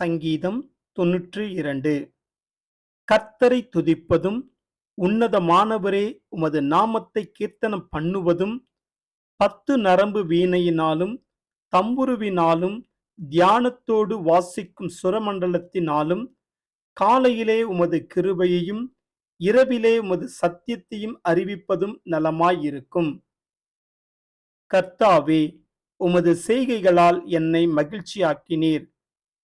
சங்கீதம் தொன்னூற்று இரண்டு. கர்த்தரை துதிப்பதும் உன்னதமானவரே உமது நாமத்தை கீர்த்தனம் பண்ணுவதும் பத்து நரம்பு வீணையினாலும் தம்புருவினாலும் தியானத்தோடு வாசிக்கும் சுரமண்டலத்தினாலும் காலையிலே உமது கிருபையையும் இரவிலே உமது சத்தியத்தையும் அறிவிப்பதும் நலமாயிருக்கும். கர்த்தாவே உமது செய்கைகளால் என்னை மகிழ்ச்சியாக்கினீர்.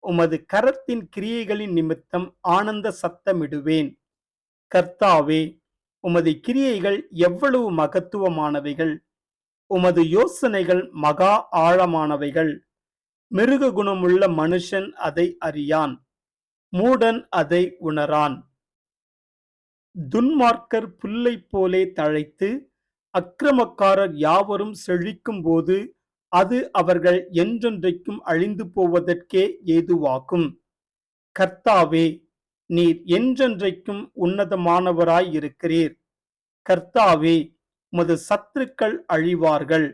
உமது கரத்தின் கிரியைகளின் நிமித்தம் ஆனந்த சத்தமிடுவேன். கர்த்தாவே உமது கிரியைகள் எவ்வளவு மகத்துவமானவைகள். உமது யோசனைகள் மகா ஆழமானவைகள். மிருக குணமுள்ள மனுஷன் அதை அறியான். மூடன் அதை உணரான். துன்மார்க்கர் புல்லைப் போலே தழைத்து அக்கிரமக்காரர் யாவரும் செழிக்கும் போது அது அவர்கள் என்றென்றைக்கும் அழிந்து போவதற்கே ஏதுவாகும். கர்த்தாவே நீர் என்றென்றைக்கும் உன்னதமானவராய் இருக்கிறீர். கர்த்தாவே உமது சத்துருக்கள் அழிவார்கள்.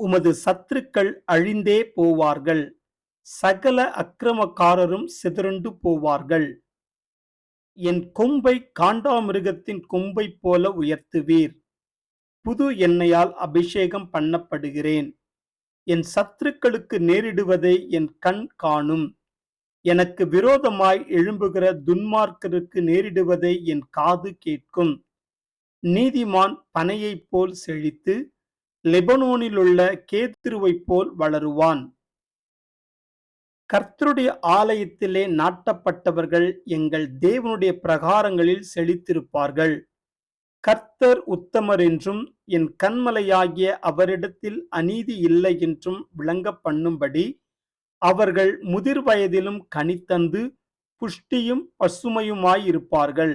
உமது சத்துருக்கள் அழிந்தே போவார்கள். சகல அக்கிரமக்காரரும் சிதறுண்டு போவார்கள். என் கொம்பை காண்டாமிருகத்தின் கொம்பை போல உயர்த்துவீர். புது எண்ணெயால் அபிஷேகம் பண்ணப்படுகிறேன். என் சத்துருக்களுக்கு நேரிடுவதை என் கண் காணும். எனக்கு விரோதமாய் எழும்புகிற துன்மார்க்கருக்கு நேரிடுவதை என் காது கேட்கும். நீதிமான் பனையைப் போல் செழித்து லெபனோனிலுள்ள கேத்திருவைப் போல் வளருவான். கர்த்தருடைய ஆலயத்திலே நாட்டப்பட்டவர்கள் எங்கள் தேவனுடைய பிரகாரங்களில் செழித்திருப்பார்கள். கர்த்தர் உத்தமர் என்றும் என் கண்மலையாகிய அவரிடத்தில் அநீதி இல்லை என்றும் விளங்க பண்ணும்படி அவர்கள் முதிர் வயதிலும் கனித்தந்து புஷ்டியும் பசுமையுமாயிருப்பார்கள்.